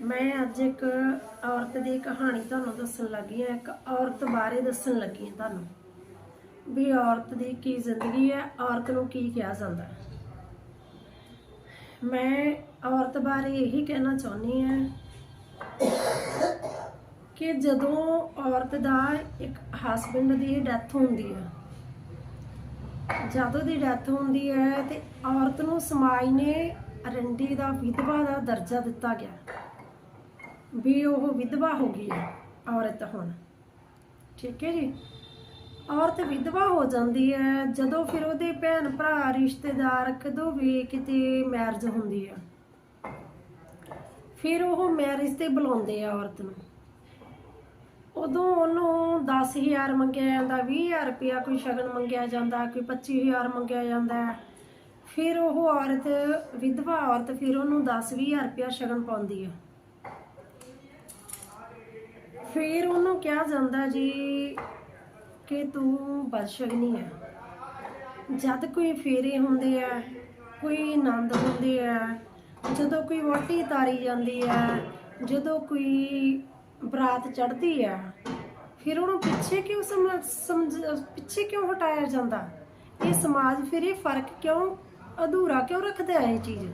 ਮੈਂ ਅੱਜ ਇੱਕ ਔਰਤ ਦੀ ਕਹਾਣੀ ਤੁਹਾਨੂੰ ਦੱਸਣ ਲੱਗੀ ਹਾਂ, ਇੱਕ ਔਰਤ ਬਾਰੇ ਦੱਸਣ ਲੱਗੀ ਹਾਂ ਤੁਹਾਨੂੰ। ਵੀ ਔਰਤ ਦੀ ਕੀ ਜ਼ਿੰਦਗੀ ਹੈ, ਔਰਤ ਨੂੰ ਕੀ ਕਿਹਾ ਜਾਂਦਾ ਮੈਂ ਔਰਤ ਬਾਰੇ ਇਹੀ ਕਹਿਣਾ ਚਾਹੁੰਦੀ ਹਾਂ ਕਿ ਜਦੋਂ ਔਰਤ ਦਾ ਇੱਕ ਹਸਬੰਡ ਦੀ ਡੈਥ ਹੁੰਦੀ ਹੈ, ਜਦੋਂ ਦੀ ਡੈਥ ਹੁੰਦੀ ਹੈ ਤੇ ਔਰਤ ਨੂੰ ਸਮਾਜ ਨੇ ਰੰਡੀ ਦਾ ਵਿਧਵਾ ਦਾ ਦਰਜਾ ਦਿੱਤਾ ਗਿਆ। ਵੀ ਉਹ ਵਿਧਵਾ ਹੋ ਗਈ ਹੈ, ਔਰਤ ਹੁਣ। ਠੀਕ ਹੈ ਜੀ? ਔਰਤ ਵਿਧਵਾ ਹੋ ਜਾਂਦੀ ਹੈ, ਜਦੋਂ ਫਿਰ ਉਹਦੇ ਭੈਣ ਭਰਾ, ਰਿਸ਼ਤੇਦਾਰ ਕਦੋਂ ਵੀ ਕਿਤੇ ਮੈਰਿਜ ਹੁੰਦੀ ਹੈ ਫਿਰ ਉਹ ਮੈਰਿਜ ਤੇ ਬੁਲਾਉਂਦੇ ਆ ਔਰਤ ਨੂੰ। ਉਦੋਂ ਉਹਨੂੰ 10000 ਮੰਗਿਆ ਜਾਂਦਾ 20000 ਰੁਪਇਆ ਕੋਈ ਸ਼ਗਨ ਮੰਗਿਆ ਜਾਂਦਾ, ਕੋਈ 25000 ਮੰਗਿਆ ਜਾਂਦਾ। ਫਿਰ ਉਹ ਔਰਤ, ਵਿਧਵਾ ਔਰਤ ਫਿਰ ਉਹਨੂੰ 10-20000 ਰੁਪਇਆ ਸ਼ਗਨ ਪਾਉਂਦੀ ਹੈ ਫਿਰ ਉਹਨੂੰ ਕਿਹਾ ਜਾਂਦਾ ਜੀ ਕਿ ਤੂੰ ਬਦਸ਼ਗਨੀ ਹੈ। ਜਦ ਕੋਈ ਫੇਰੇ ਹੁੰਦੇ ਆ, ਕੋਈ ਆਨੰਦ ਹੁੰਦੇ ਆ, ਜਦੋਂ ਕੋਈ ਵੋਟੀ ਤਾਰੀ ਜਾਂਦੀ ਆ, ਜਦੋਂ ਕੋਈ ਬਰਾਤ ਚੜਦੀ ਆ, ਫਿਰ ਉਹਨੂੰ ਪਿੱਛੇ ਕਿਉਂ ਸਮਝ ਪਿੱਛੇ ਕਿਉਂ ਹਟਾਇਆ ਜਾਂਦਾ? ਇਹ ਸਮਾਜ ਫਿਰ ਇਹ ਫ਼ਰਕ ਕਿਉਂ, ਅਧੂਰਾ ਕਿਉਂ ਰੱਖਦਾ ਹੈ ਇਹ ਚੀਜ਼?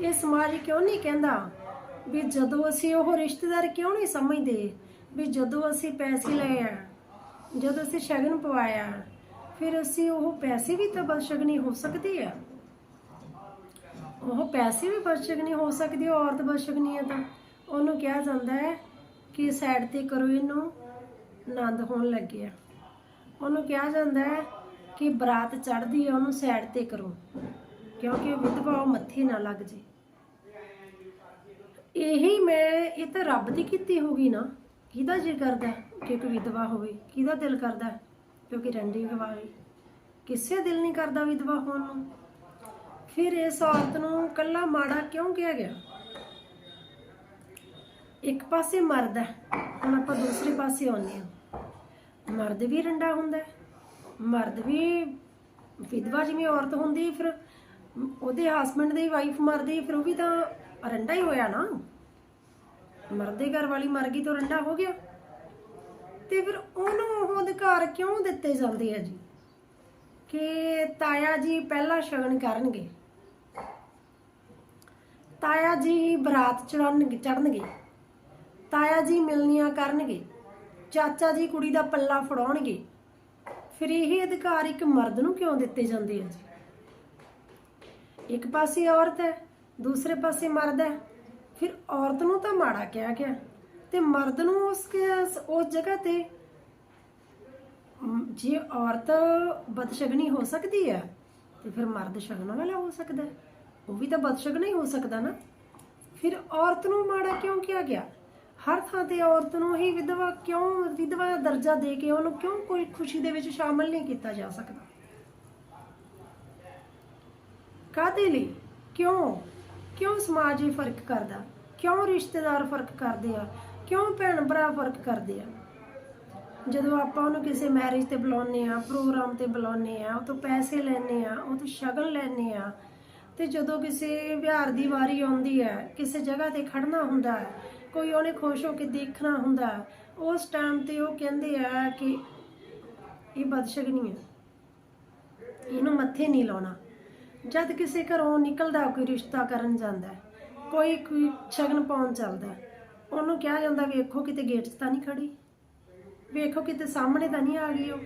ਇਹ ਸਮਾਜ ਕਿਉਂ ਨਹੀਂ ਕਹਿੰਦਾ ਵੀ ਜਦੋਂ ਅਸੀਂ ਉਹ ਰਿਸ਼ਤੇਦਾਰ ਕਿਉਂ ਨਹੀਂ ਸਮਝਦੇ? ਵੀ ਜਦੋਂ ਅਸੀਂ ਪੈਸੇ ਲਏ ਆ, ਜਦੋਂ ਅਸੀਂ ਸ਼ਗਨ ਪਵਾਇਆ ਫਿਰ ਅਸੀਂ ਉਹ ਪੈਸੇ ਵੀ ਤਾਂ ਬਦਸ਼ਗਨੀ ਹੋ ਸਕਦੀ ਆ। ਉਹ ਪੈਸੇ ਵੀ ਬਦਸ਼ਗਨੀ ਹੋ ਸਕਦੀ ਹੈ ਔਰਤ ਬਦਸ਼ਗਨੀ ਹੈ ਤਾਂ। ਉਹਨੂੰ ਕਿਹਾ ਜਾਂਦਾ ਹੈ ਕਿ ਸਾਈਡ ਤੇ ਕਰੋ ਇਹਨੂੰ ਆਨੰਦ ਹੋਣ ਲੱਗਿਆ ਉਹਨੂੰ ਕਿਹਾ ਜਾਂਦਾ ਹੈ ਕਿ ਬਰਾਤ ਚੜ੍ਹਦੀ ਹੈ ਉਹਨੂੰ ਸਾਈਡ ਤੇ ਕਰੋ, ਕਿਉਂਕਿ ਉਹ ਵਿਧਵਾ ਉਹ ਮੱਥੇ ਨਾ ਲੱਗ ਜੇ। ਇਹੀ ਮੈਂ, ਇਹ ਤਾਂ ਰੱਬ ਦੀ ਕੀਤੀ ਹੋਗੀ ਨਾ। ਕਿਹਦਾ ਜੀ ਕਰਦਾ ਕਿ ਕੋਈ ਵਿਧਵਾ ਹੋਵੇ? ਕਿਹਦਾ ਦਿਲ ਕਰਦਾ ਹੈ? ਕਿਉਂਕਿ ਰੰਡੀ ਗਵਾਵੇ ਕਿਸੇ ਦਿਲ ਨਹੀਂ ਕਰਦਾ ਵਿਧਵਾ ਹੋਣ ਨੂੰ। ਫਿਰ ਇਸ ਔਰਤ ਨੂੰ ਕੱਲਾ ਮਾੜਾ ਕਿਉਂ ਕਿਹਾ ਗਿਆ? ਇੱਕ ਪਾਸੇ ਮਰਦ ਹੈ, ਹੁਣ ਆਪਾਂ ਦੂਸਰੇ ਪਾਸੇ ਆਉਂਦੇ ਹਾਂ। ਮਰਦ ਵੀ ਰੰਡਾ ਹੁੰਦਾ ਮਰਦ ਵੀ ਵਿਧਵਾ ਜਿਵੇਂ ਔਰਤ ਹੁੰਦੀ, ਫਿਰ ਉਹਦੇ ਹਸਬੰਡ ਦੀ ਵਾਈਫ ਮਰਦੀ, ਫਿਰ ਉਹ ਵੀ ਤਾਂ ਰੰਡਾ ਹੀ ਹੋਇਆ ਨਾ। ਮਰਦੇ ਦੇ ਘਰ ਵਾਲੀ ਮਰ ਗਈ ਤਾਂ ਰੰਡਾ ਹੋ ਗਿਆ। ਤੇ ਫਿਰ ਉਹਨੂੰ ਉਹ ਅਧਿਕਾਰ ਕਿਉਂ ਦਿੱਤੇ ਜਾਂਦੇ ਆ ਜੀ? ਕਿ ਤਾਇਆ ਜੀ ਪਹਿਲਾ ਸ਼ਗਨ ਕਰਨਗੇ। ਤਾਇਆ ਜੀ ਬਰਾਤ ਚੜਨਗੇ ਚੜਨਗੇ। ਤਾਇਆ ਜੀ ਮਿਲਨੀਆਂ ਕਰਨਗੇ। ਚਾਚਾ ਜੀ ਕੁੜੀ ਦਾ ਪੱਲਾ ਫੜਾਉਣਗੇ। ਫਿਰ ਇਹ ਅਧਿਕਾਰ ਇੱਕ ਮਰਦ ਨੂੰ ਕਿਉਂ ਦਿੱਤੇ ਜਾਂਦੇ ਆ ਜੀ? ਇੱਕ ਪਾਸੇ ਔਰਤ ਹੈ, ਦੂਸਰੇ ਪਾਸੇ ਮਰਦ ਹੈ। ਫਿਰ ਔਰਤ ਨੂੰ ਤਾਂ ਮਾੜਾ ਕਿਹਾ ਗਿਆ ਤੇ ਮਰਦ ਨੂੰ ਉਸ ਉਸ ਜਗ੍ਹਾ ਤੇ। ਜੇ ਔਰਤ ਬਦਸ਼ਗਨੀ ਹੋ ਸਕਦੀ ਹੈ, ਤੇ ਫਿਰ ਮਰਦ ਸ਼ਗਨ ਵਾਲਾ ਹੋ ਸਕਦਾ ਉਹ ਵੀ ਤਾਂ ਬਦਸ਼ਗਨ ਹੋ ਸਕਦਾ ਨਾ। ਫਿਰ ਔਰਤ ਨੂੰ ਮਾੜਾ ਕਿਉਂ ਕਿਹਾ ਗਿਆ? ਹਰ ਥਾਂ ਤੇ ਔਰਤ ਨੂੰ ਹੀ ਵਿਧਵਾ ਕਿਉਂ, ਵਿਧਵਾ ਦਾ ਦਰਜਾ ਦੇ ਕੇ ਉਹਨੂੰ ਕਿਉਂ ਕੋਈ ਖੁਸ਼ੀ ਦੇ ਵਿੱਚ ਸ਼ਾਮਲ ਨਹੀਂ ਕੀਤਾ ਜਾ ਸਕਦਾ? ਕਾਹਦੇ ਲਈ? ਕਿਉਂ? ਕਿਉਂ ਸਮਾਜ ਇਹ ਫ਼ਰਕ ਕਰਦਾ? ਕਿਉਂ ਰਿਸ਼ਤੇਦਾਰ ਫ਼ਰਕ ਕਰਦੇ ਆ? ਕਿਉਂ ਭੈਣ ਭਰਾ ਫ਼ਰਕ ਕਰਦੇ ਆ? ਜਦੋਂ ਆਪਾਂ ਉਹਨੂੰ ਕਿਸੇ ਮੈਰਿਜ ਤੇ ਬੁਲਾਉਂਦੇ ਆ ਪ੍ਰੋਗਰਾਮ ਤੇ ਬੁਲਾਉਂਦੇ ਆ ਉਹ ਤੋਂ ਪੈਸੇ ਲੈਣੇ ਆ ਉਹ ਤੋਂ ਸ਼ਗਨ ਲੈਣੇ ਆ ਤੇ ਜਦੋਂ ਕਿਸੇ ਵਿਹਾਰ ਦੀ ਵਾਰੀ ਆਉਂਦੀ ਹੈ, ਕਿਸੇ ਜਗ੍ਹਾ ਤੇ ਖੜਨਾ ਹੁੰਦਾ ਹੈ, ਕੋਈ ਉਹਨੇ ਖੁਸ਼ ਹੋ ਕੇ ਦੇਖਣਾ ਹੁੰਦਾ ਉਸ ਟਾਈਮ ਤੇ ਉਹ ਕਹਿੰਦੇ ਆ ਕਿ ਇਹ ਬਦਸ਼ਗਨੀ ਹੈ। ਇਹਨੂੰ ਮੱਥੇ ਨਹੀਂ ਲਾਉਣਾ। ਜਦ ਕਿਸੇ ਘਰੋਂ ਨਿਕਲਦਾ ਕੋਈ ਰਿਸ਼ਤਾ ਕਰਨ ਜਾਂਦਾ ਕੋਈ ਕੋਈ ਸ਼ਗਨ ਪਾਉਣ ਚੱਲਦਾ ਉਹਨੂੰ ਕਿਹਾ ਜਾਂਦਾ ਵੇਖੋ ਕਿਤੇ ਗੇਟ 'ਚ ਤਾਂ ਨਹੀਂ ਖੜੀ, ਵੇਖੋ ਕਿਤੇ ਸਾਹਮਣੇ ਤਾਂ ਨਹੀਂ ਆ ਗਈ ਉਹ।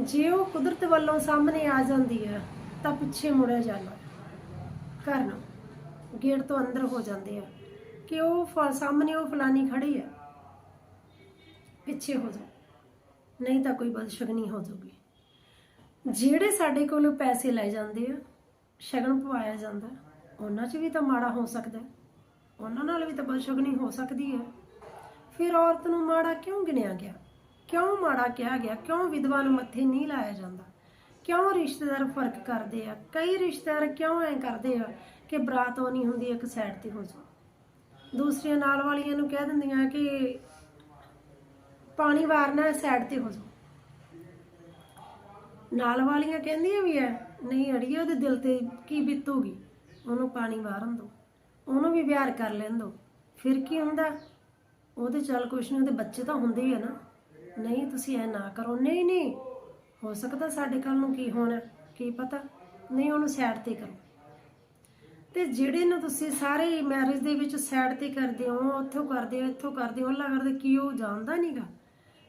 ਜੇ ਉਹ ਕੁਦਰਤ ਵੱਲੋਂ ਸਾਹਮਣੇ ਆ ਜਾਂਦੀ ਹੈ, ਤਾਂ ਪਿੱਛੇ ਮੁੜਿਆ ਜਾਂਦਾ ਘਰ ਨੂੰ ਗੇਟ ਤੋਂ ਅੰਦਰ ਹੋ ਜਾਂਦੇ ਆ ਕਿ ਉਹ ਫਲ ਸਾਹਮਣੇ ਉਹ ਫਲਾਨੀ ਖੜੀ ਹੈ, ਪਿੱਛੇ ਹੋ ਜਾ ਨਹੀਂ ਤਾਂ ਕੋਈ ਬਦਸ਼ਗਨੀ ਹੋ ਜਾਊਗੀ। ਜਿਹੜੇ ਸਾਡੇ ਕੋਲੋਂ ਪੈਸੇ ਲੈ ਜਾਂਦੇ ਆ, ਸ਼ਗਨ ਪਵਾਇਆ ਜਾਂਦਾ, ਉਹਨਾਂ 'ਚ ਵੀ ਤਾਂ ਮਾੜਾ ਹੋ ਸਕਦਾ ਉਹਨਾਂ ਨਾਲ ਵੀ ਤਾਂ ਬਦਸ਼ਗਨੀ ਹੋ ਸਕਦੀ ਹੈ। ਫਿਰ ਔਰਤ ਨੂੰ ਮਾੜਾ ਕਿਉਂ ਗਿਣਿਆ ਗਿਆ? ਕਿਉਂ ਮਾੜਾ ਕਿਹਾ ਗਿਆ? ਕਿਉਂ ਵਿਧਵਾ ਨੂੰ ਮੱਥੇ ਨਹੀਂ ਲਾਇਆ ਜਾਂਦਾ? ਕਿਉਂ ਰਿਸ਼ਤੇਦਾਰ ਫ਼ਰਕ ਕਰਦੇ ਆ? ਕਈ ਰਿਸ਼ਤੇਦਾਰ ਕਿਉਂ ਐ ਕਰਦੇ ਆ ਕਿ ਬਰਾਤ ਉਹ ਨਹੀਂ ਹੁੰਦੀ, ਇੱਕ ਸਾਈਡ ਤੇ ਹੋ ਜਾ ਦੂਸਰੀਆਂ ਨਾਲ ਵਾਲੀਆਂ ਨੂੰ ਕਹਿ ਦਿੰਦੀਆਂ ਕਿ ਪਾਣੀ ਵਾਰਨਾ ਸਾਈਡ ਤੇ ਹੋ ਜਾ ਨਾਲ ਵਾਲੀਆਂ ਕਹਿੰਦੀਆਂ ਵੀ ਐ, ਨਹੀਂ ਅੜੀਏ, ਉਹਦੇ ਦਿਲ ਤੇ ਕੀ ਬੀਤੂਗੀ? ਉਹਨੂੰ ਪਾਣੀ ਵਾਰਨ ਦੋ। ਉਹਨੂੰ ਵੀ ਵਿਆਹ ਕਰ ਲੈਣ ਦੋ। ਫਿਰ ਕੀ ਹੁੰਦਾ? ਉਹਦੇ ਚੱਲ ਕੁਛ ਨਹੀਂ ਉਹਦੇ ਬੱਚੇ ਤਾਂ ਹੁੰਦੇ ਹੀ ਆ ਨਾ। ਨਹੀਂ, ਤੁਸੀਂ ਐ ਨਾ ਕਰੋ। ਨਹੀਂ ਨਹੀਂ, ਹੋ ਸਕਦਾ ਸਾਡੇ ਕੱਲ ਨੂੰ ਕੀ ਹੋਣਾ, ਕੀ ਪਤਾ? ਨਹੀਂ, ਉਹਨੂੰ ਸਾਈਡ ਤੇ ਕਰੋ। ਤੇ ਜਿਹੜੇ ਨੂੰ ਤੁਸੀਂ ਸਾਰੇ ਮੈਰਿਜ ਦੇ ਵਿੱਚ ਸਾਈਡ ਤੇ ਕਰਦੇ ਹੋ, ਉੱਥੋਂ ਕਰਦੇ ਹੋ, ਇੱਥੋਂ ਕਰਦੇ ਹੋ, ਅੱਲਾ ਕਰਦੇ ਕੀ ਉਹ ਜਾਣਦਾ ਨਹੀਂਗਾ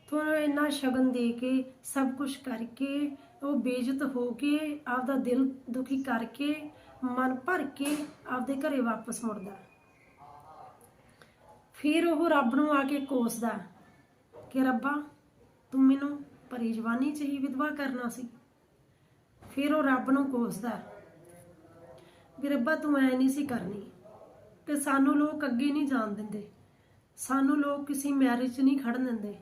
ਤੁਹਾਨੂੰ ਇੰਨਾ ਸ਼ਗਨ ਦੇ ਕੇ, ਸਭ ਕੁਝ ਕਰਕੇ ਉਹ ਬੇਇੱਜ਼ਤ ਹੋ ਕੇ ਆਪਦਾ ਦਿਲ ਦੁਖੀ ਕਰਕੇ, ਮਨ ਭਰ ਕੇ ਆਪਦੇ ਘਰੇ ਵਾਪਸ ਮੁੜਦਾ। ਫਿਰ ਉਹ ਰੱਬ ਨੂੰ ਆ ਕੇ ਕੋਸਦਾ ਕਿ ਰੱਬਾ, ਤੂੰ ਮੈਨੂੰ ਪਰੀ ਜਵਾਨੀ ਚ ਹੀ ਵਿਧਵਾ ਕਰਨਾ ਸੀ। ਫਿਰ ਉਹ ਰੱਬ ਨੂੰ ਕੋਸਦਾ ਵੀ ਰੱਬਾ, ਤੂੰ ਐ ਨਹੀਂ ਸੀ ਕਰਨੀ ਤੇ ਸਾਨੂੰ ਲੋਕ ਅੱਗੇ ਨਹੀਂ ਜਾਣ ਦਿੰਦੇ। ਸਾਨੂੰ ਲੋਕ ਕਿਸੇ ਮੈਰਿਜ 'ਚ ਨਹੀਂ ਖੜਨ ਦਿੰਦੇ।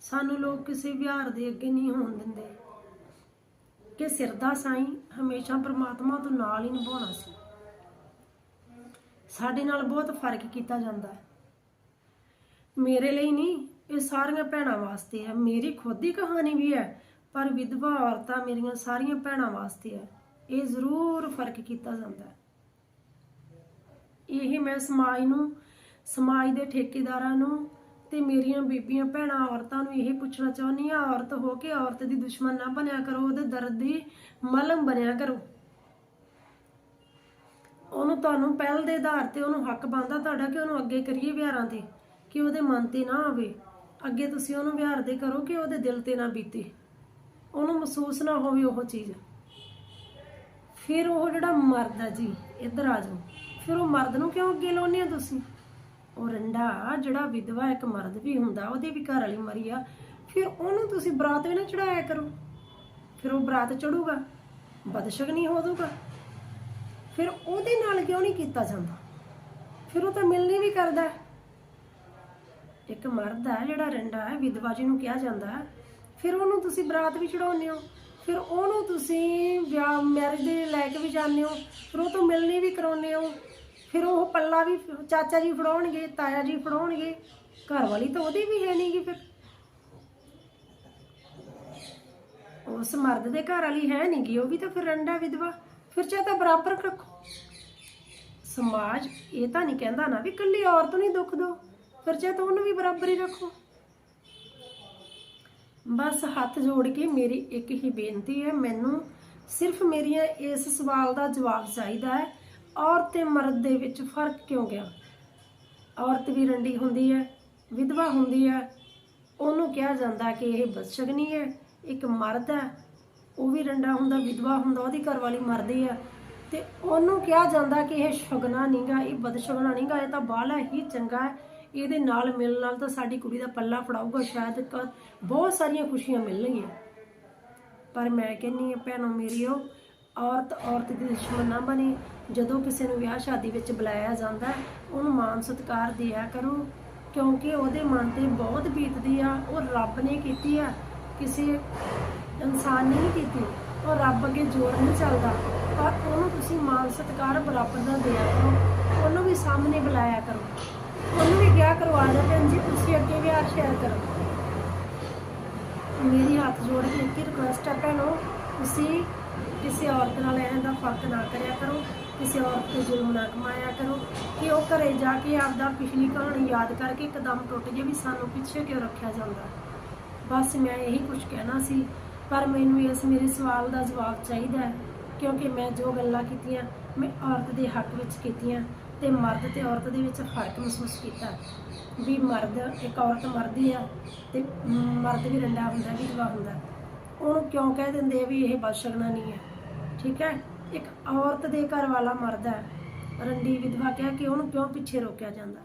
ਸਾਨੂੰ ਲੋਕ ਕਿਸੇ ਵਿਹਾਰ ਦੇ ਅੱਗੇ ਨਹੀਂ ਹੋਣ ਦਿੰਦੇ। ਕਿ ਸਿਰ ਸਾਈਂ ਹਮੇਸ਼ਾ ਪ੍ਰਮਾਤਮਾ ਤੋਂ ਨਾਲ ਹੀ ਨਿਭਾਉਣਾ ਸੀ। ਸਾਡੇ ਨਾਲ ਬਹੁਤ ਫ਼ਰਕ ਕੀਤਾ ਜਾਂਦਾ ਹੈ। ਮੇਰੇ ਲਈ ਨਹੀਂ, ਇਹ ਸਾਰੀਆਂ ਭੈਣਾਂ ਵਾਸਤੇ ਹੈ। ਮੇਰੀ ਖੁਦ ਦੀ ਕਹਾਣੀ ਵੀ ਹੈ, ਪਰ ਵਿਧਵਾ ਔਰਤਾਂ ਮੇਰੀਆਂ ਸਾਰੀਆਂ ਭੈਣਾਂ ਵਾਸਤੇ ਹੈ। ਇਹ ਜ਼ਰੂਰ ਫ਼ਰਕ ਕੀਤਾ ਜਾਂਦਾ ਹੈ। ਇਹ ਮੈਂ ਸਮਾਜ ਨੂੰ, ਸਮਾਜ ਦੇ ਠੇਕੇਦਾਰਾਂ ਨੂੰ ਤੇ ਮੇਰੀਆਂ ਬੀਬੀਆਂ, ਭੈਣਾਂ, ਔਰਤਾਂ ਨੂੰ ਇਹ ਪੁੱਛਣਾ ਚਾਹੁੰਦੀ ਆ ਔਰਤ ਹੋ ਕੇ ਔਰਤ ਦੀ ਦੁਸ਼ਮਣ ਨਾ ਬਣਿਆ ਕਰੋ, ਉਹਦੇ ਦਰਦ ਦੀ ਮਲਮ ਬਣਿਆ ਕਰੋ। ਉਹਨੂੰ ਤੁਹਾਨੂੰ ਪਹਿਲ ਦੇ ਆਧਾਰ ਤੇ ਉਹਨੂੰ ਹੱਕ ਬਣਦਾ ਤੁਹਾਡਾ ਕਿ ਉਹਨੂੰ ਅੱਗੇ ਕਰੀਏ ਵਿਹਾਰਾਂ ਤੇ, ਕਿ ਉਹਦੇ ਮਨ ਤੇ ਨਾ ਆਵੇ। ਅੱਗੇ ਤੁਸੀਂ ਉਹਨੂੰ ਵਿਹਾਰ ਦੇ ਕਰੋ ਕਿ ਉਹਦੇ ਦਿਲ ਤੇ ਨਾ ਬੀਤੇ। ਉਹਨੂੰ ਮਹਿਸੂਸ ਨਾ ਹੋਵੇ ਉਹ ਚੀਜ਼। ਫਿਰ ਉਹ ਜਿਹੜਾ ਮਰਦ ਆ ਜੀ, ਇੱਧਰ ਆ ਜਾਓ। ਫਿਰ ਉਹ ਮਰਦ ਨੂੰ ਕਿਉਂ ਅੱਗੇ ਲਾਉਂਦੇ ਆ ਤੁਸੀਂ? ਉਹ ਰੰਡਾ, ਜਿਹੜਾ ਵਿਧਵਾ ਇੱਕ ਮਰਦ ਵੀ ਹੁੰਦਾ, ਉਹਦੇ ਵੀ ਘਰ ਵਾਲੀ ਮਰੀ ਆ, ਫਿਰ ਉਹਨੂੰ ਤੁਸੀਂ ਬਰਾਤ ਵੀ ਨਾ ਚੜਾਇਆ ਕਰੋ। ਫਿਰ ਉਹ ਬਰਾਤ ਚੜੂਗਾ ਬਦਸ਼ਗਨੀ ਹੋ ਜਾਊਗਾ ਫਿਰ ਉਹਦੇ ਨਾਲ ਕਿਉਂ ਨਹੀਂ ਕੀਤਾ ਜਾਂਦਾ? ਫਿਰ ਉਹ ਤਾਂ ਮਿਲਣੀ ਵੀ ਕਰਦਾ। ਇੱਕ ਮਰਦ ਹੈ ਜਿਹੜਾ ਰੰਡਾ ਹੈ, ਵਿਧਵਾ ਜੀ ਨੂੰ ਕਿਹਾ ਜਾਂਦਾ, ਫਿਰ ਉਹਨੂੰ ਤੁਸੀਂ ਬਰਾਤ ਵੀ ਚੜਾਉਂਦੇ ਹੋ। ਫਿਰ ਉਹਨੂੰ ਤੁਸੀਂ ਵਿਆਹ ਮੈਰਿਜ ਦੇ ਲੈ ਕੇ ਵੀ ਜਾਂਦੇ ਹੋ। ਫਿਰ ਉਹ ਤੋਂ ਮਿਲਣੀ ਵੀ ਕਰਾਉਂਦੇ ਹੋ। ਫਿਰ ਉਹ ਪੱਲਾ ਵੀ ਚਾਚਾ ਜੀ ਫੜਾਉਣਗੇ, ਤਾਇਆ ਜੀ ਫੜਾਉਣਗੇ। ਘਰ ਵਾਲੀ ਤਾਂ ਉਹਦੀ ਵੀ ਹੈ ਨਹੀਂਗੀ ਫਿਰ। ਉਸ ਮਰਦ ਦੇ ਘਰ ਵਾਲੀ ਹੈ ਨਹੀਂਗੀ ਉਹ ਵੀ ਤਾਂ ਫਿਰ ਰੰਡਾ ਵਿਧਵਾ। ਫਿਰ ਚਾਹ ਤਾਂ ਬਰਾਬਰ ਰੱਖੋ। ਸਮਾਜ ਇਹ ਤਾਂ ਨਹੀਂ ਕਹਿੰਦਾ ਨਾ ਵੀ ਇਕੱਲੀ ਔਰਤ ਨੂੰ ਹੀ ਦੁੱਖ ਦਿਓ। ਫਿਰ ਚਾਹ ਤਾਂ ਉਹਨੂੰ ਵੀ ਬਰਾਬਰ ਹੀ ਰੱਖੋ। ਬਸ ਹੱਥ ਜੋੜ ਕੇ ਮੇਰੀ ਇੱਕ ਹੀ ਬੇਨਤੀ ਹੈ, ਮੈਨੂੰ ਸਿਰਫ ਮੇਰੀਆਂ ਇਸ ਸਵਾਲ ਦਾ ਜਵਾਬ ਚਾਹੀਦਾ ਹੈ ਔਰਤ ਤੇ ਮਰਦ ਦੇ ਵਿੱਚ ਫ਼ਰਕ ਕਿਉਂ ਗਿਆ? ਔਰਤ ਵੀ ਰੰਡੀ ਹੁੰਦੀ ਹੈ, ਵਿਧਵਾ ਹੁੰਦੀ ਹੈ। ਉਹਨੂੰ ਕਿਹਾ ਜਾਂਦਾ ਕਿ ਇਹ ਬਦਸ਼ਗਨੀ ਹੈ, ਇੱਕ ਮਰਦ ਹੈ। ਉਹ ਵੀ ਰੰਡਾ ਹੁੰਦਾ, ਵਿਧਵਾ ਹੁੰਦਾ, ਉਹਦੀ ਘਰਵਾਲੀ ਮਰਦੀ ਹੈ। ਤੇ ਉਹਨੂੰ ਕਿਹਾ ਜਾਂਦਾ ਕਿ ਇਹ ਸ਼ਗਨਾ ਨਹੀਂਗਾ ਇਹ ਬਦਸ਼ਗਨਾ ਨਹੀਂਗਾ ਇਹ ਤਾਂ ਬਾਹਲਾ ਹੀ ਚੰਗਾ ਹੈ। ਇਹਦੇ ਨਾਲ ਮਿਲਣ ਨਾਲ ਤਾਂ ਸਾਡੀ ਕੁੜੀ ਦਾ ਪੱਲਾ ਫੜਾਊਗਾ ਸ਼ਾਇਦ ਕ- ਬਹੁਤ ਸਾਰੀਆਂ ਖੁਸ਼ੀਆਂ ਮਿਲਣਗੀਆਂ। ਪਰ ਮੈਂ ਕਹਿੰਨੀ ਆ ਭੈਣੋ ਮੇਰੀਓ, ਔਰਤ ਔਰਤ ਦੀ ਦੁਸ਼ਮਣ ਨਾ ਬਣੇ। ਜਦੋਂ ਕਿਸੇ ਨੂੰ ਵਿਆਹ ਸ਼ਾਦੀ ਵਿੱਚ ਬੁਲਾਇਆ ਜਾਂਦਾ, ਉਹਨੂੰ ਮਾਣ ਸਤਿਕਾਰ ਦਿਆ ਕਰੋ, ਕਿਉਂਕਿ ਉਹਦੇ ਮਨ ਤੇ ਬਹੁਤ ਬੀਤਦੀ ਆ, ਉਹ ਰੱਬ ਨੇ ਕੀਤੀ ਆ, ਕਿਸੇ ਇਨਸਾਨ ਨੇ ਨਹੀਂ ਕੀਤੀ, ਉਹ ਰੱਬ ਅੱਗੇ ਜ਼ੋਰ ਨਹੀਂ ਚੱਲਦਾ, ਪਰ ਉਹਨੂੰ ਤੁਸੀਂ ਮਾਣ ਸਤਿਕਾਰ ਬਰਾਬਰ ਦਾ ਦਿਆ ਕਰੋ, ਉਹਨੂੰ ਵੀ ਸਾਹਮਣੇ ਬੁਲਾਇਆ ਕਰੋ, ਉਹਨੂੰ ਵੀ ਕਿਹਾ ਕਰਵਾ ਆ ਭੈਣ ਜੀ, ਤੁਸੀਂ ਅੱਗੇ ਵਿਆਹ ਸ਼ੇਅਰ ਕਰੋ। ਮੇਰੀ ਹੱਥ ਜੋੜ ਕੇ ਇੱਕ ਰਿਕੁਐਸਟ ਹੈ ਭੈਣੋ, ਤੁਸੀਂ ਕਿਸੇ ਔਰਤ ਨਾਲ ਇਹਨਾਂ ਦਾ ਫ਼ਰਕ ਨਾ ਕਰਿਆ ਕਰੋ ਕਿਸੇ ਔਰਤ ਤੇ ਜ਼ੁਲਮ ਨਾ ਕਮਾਇਆ ਕਰੋ, ਕਿ ਉਹ ਘਰੇ ਜਾ ਕੇ ਆਪਦਾ ਪਿਛਲੀ ਕਹਾਣੀ ਯਾਦ ਕਰਕੇ ਇੱਕਦਮ ਟੁੱਟ ਜੇ ਵੀ ਸਾਨੂੰ ਪਿੱਛੇ ਕਿਉਂ ਰੱਖਿਆ ਜਾਂਦਾ। ਬਸ ਮੈਂ ਇਹੀ ਕੁਝ ਕਹਿਣਾ ਸੀ, ਪਰ ਮੈਨੂੰ ਇਸ ਮੇਰੇ ਸਵਾਲ ਦਾ ਜਵਾਬ ਚਾਹੀਦਾ ਹੈ, ਕਿਉਂਕਿ ਮੈਂ ਜੋ ਗੱਲਾਂ ਕੀਤੀਆਂ, ਮੈਂ ਔਰਤ ਦੇ ਹੱਕ ਵਿੱਚ ਕੀਤੀਆਂ ਤੇ ਮਰਦ ਤੇ ਔਰਤ ਦੇ ਵਿੱਚ ਫ਼ਰਕ ਮਹਿਸੂਸ ਕੀਤਾ। ਵੀ ਮਰਦ, ਇੱਕ ਔਰਤ ਮਰਦੀ ਆ ਤੇ ਮਰਦ ਵੀ ਰੰਡਾ ਹੁੰਦਾ ਵੀ ਜਵਾ ਹੁੰਦਾ। ਉਹਨੂੰ ਕਿਉਂ ਕਹਿ ਦਿੰਦੇ ਆ ਵੀ ਇਹ ਬਦਸ਼ਗਨਾ ਨਹੀਂ ਹੈ? ਠੀਕ ਹੈ? ਇੱਕ ਔਰਤ ਦੇ ਘਰ ਵਾਲਾ ਮਰਦਾ ਰੰਡੀ ਵਿਧਵਾ ਕਹਿ ਕੇ ਉਹਨੂੰ ਕਿਉਂ ਪਿੱਛੇ ਰੋਕਿਆ ਜਾਂਦਾ?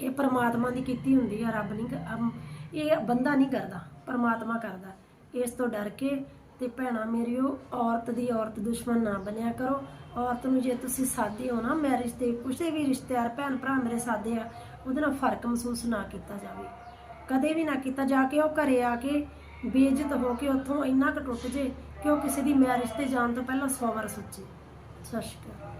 ਇਹ ਪਰਮਾਤਮਾ ਦੀ ਕੀਤੀ ਹੁੰਦੀ ਆ, ਰੱਬ ਨਹੀਂ ਇਹ ਬੰਦਾ ਨਹੀਂ ਕਰਦਾ, ਪਰਮਾਤਮਾ ਕਰਦਾ। ਇਸ ਤੋਂ ਡਰ ਕੇ ਤੇ ਭੈਣਾ ਮੇਰਿਓ ਔਰਤ ਦੀ ਔਰਤ ਦੁਸ਼ਮਣ ਨਾ ਬਣਿਆ ਕਰੋ। ਔਰਤ ਨੂੰ ਜੇ ਤੁਸੀਂ ਸਾਦੇ ਹੋ ਨਾ ਮੈਰਿਜ ਤੇ ਕਿਸੇ ਵੀ ਰਿਸ਼ਤੇਦਾਰ, ਭੈਣ ਭਰਾ ਮੇਰੇ ਸਾਦੇ ਆ, ਉਹਦੇ ਨਾਲ ਫ਼ਰਕ ਮਹਿਸੂਸ ਨਾ ਕੀਤਾ ਜਾਵੇ। ਕਦੇ ਵੀ ਨਾ ਕੀਤਾ, ਜਾ ਕੇ ਉਹ ਘਰੇ ਆ ਕੇ ਬੇਇੱਜ਼ਤ ਹੋ ਕੇ ਉੱਥੋਂ ਇੰਨਾ ਕੁ ਟੁੱਟ ਜੇ ਕਿ ਉਹ ਕਿਸੇ ਦੀ ਮੈਰਿਜ ਤੇ ਜਾਣ ਤੋਂ ਪਹਿਲਾਂ 100 ਵਾਰ ਸੋਚੇ? ਸਤਿ ਸ਼੍ਰੀ ਅਕਾਲ।